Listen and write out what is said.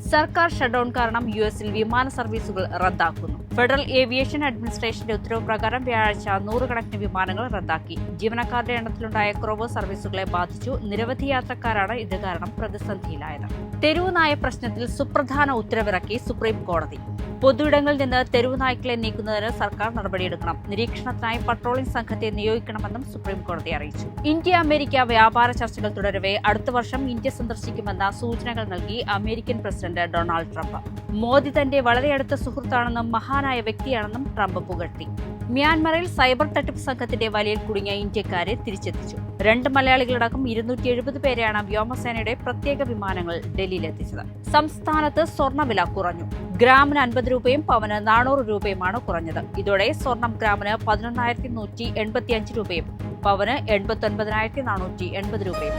സർക്കാർ ഷട്ട്ഡൌൺ കാരണം യു എസിൽ വിമാന സർവീസുകൾ റദ്ദാക്കുന്നു. ഫെഡറൽ ഏവിയേഷൻ അഡ്മിനിസ്ട്രേഷന്റെ ഉത്തരവ് പ്രകാരം വ്യാഴാഴ്ച നൂറുകണക്കിന് വിമാനങ്ങൾ റദ്ദാക്കി. ജീവനക്കാരുടെ എണ്ണത്തിലുണ്ടായ കുറവ് സർവീസുകളെ ബാധിച്ചു. നിരവധി യാത്രക്കാരാണ് ഇത് കാരണം പ്രതിസന്ധിയിലായത്. തെരുവുനായ പ്രശ്നത്തിൽ സുപ്രധാന ഉത്തരവിറക്കി സുപ്രീം കോടതി പൊതുയിടങ്ങളിൽ നിന്ന് തെരുവ് നായ്ക്കളെ നീക്കുന്നതിന് സർക്കാർ നടപടിയെടുക്കണം. നിരീക്ഷണത്തിനായി പട്രോളിംഗ് സംഘത്തെ നിയോഗിക്കണമെന്നും സുപ്രീം കോടതി അറിയിച്ചു. ഇന്ത്യ അമേരിക്ക വ്യാപാര ചർച്ചകൾ തുടരവേ. അടുത്ത വർഷം ഇന്ത്യ സന്ദർശിക്കുമെന്ന സൂചനകൾ നൽകി American president Donald Trump. Modi തന്റെ വളരെ അടുത്ത സുഹൃത്താണെന്നും മഹാനായ വ്യക്തിയാണെന്നും ട്രംപ് പുകഴ്ത്തി. മ്യാൻമറിൽ സൈബർ തട്ടിപ്പ് സംഘത്തിന്റെ വലയിൽ കുടുങ്ങിയ ഇന്ത്യക്കാരെ തിരിച്ചെത്തിച്ചു. രണ്ട് മലയാളികളടക്കം ഇരുന്നൂറ്റി എഴുപത് പേരെയാണ് വ്യോമസേനയുടെ പ്രത്യേക വിമാനങ്ങൾ ഡൽഹിയിലെത്തിച്ചത്. സംസ്ഥാനത്ത് സ്വർണവില കുറഞ്ഞു. ഗ്രാമിന് അൻപത് രൂപയും പവന് നാനൂറ് രൂപയുമാണ് കുറഞ്ഞത്. ഇതോടെ സ്വർണം ഗ്രാമിന് പതിനൊന്നായിരത്തി നൂറ്റി എൺപത്തി അഞ്ച് രൂപയും പവന് എൺപത്തി ഒൻപതിനായിരത്തി നാനൂറ്റി എൺപത് രൂപയും.